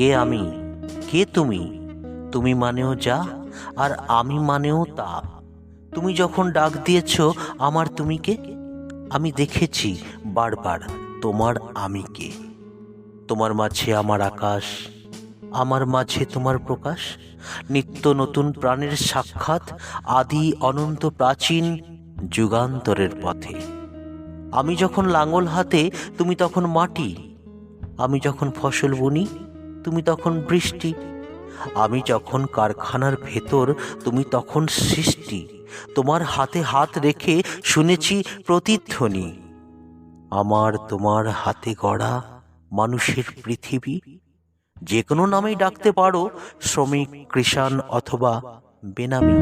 কে আমি? কে তুমি? তুমি মানেও যা, আর আমি মানেও তা। তুমি যখন ডাক দিয়েছ, আমার তুমিকে আমি দেখেছি বারবার তোমার আমিকে তোমার মাঝে আমার আকাশ, আমার মাঝে তোমার প্রকাশ। নিত্য নতুন প্রাণের সাক্ষাৎ, আদি অনন্ত প্রাচীন যুগান্তরের পথে। আমি যখন লাঙল হাতে, তুমি তখন মাটি। আমি যখন ফসল বুনি তুমি তখন বৃষ্টি, আমি যখন কারখানার ভেতর, তুমি তখন সৃষ্টি। তোমার হাতে হাত রেখে শুনেছি প্রতিধ্বনি। আমার তোমার হাতে গড়া মানুষের পৃথিবী। যে কোনো নামেই ডাকতে পারো, শ্রমিক, কৃষাণ অথবা বেনামি।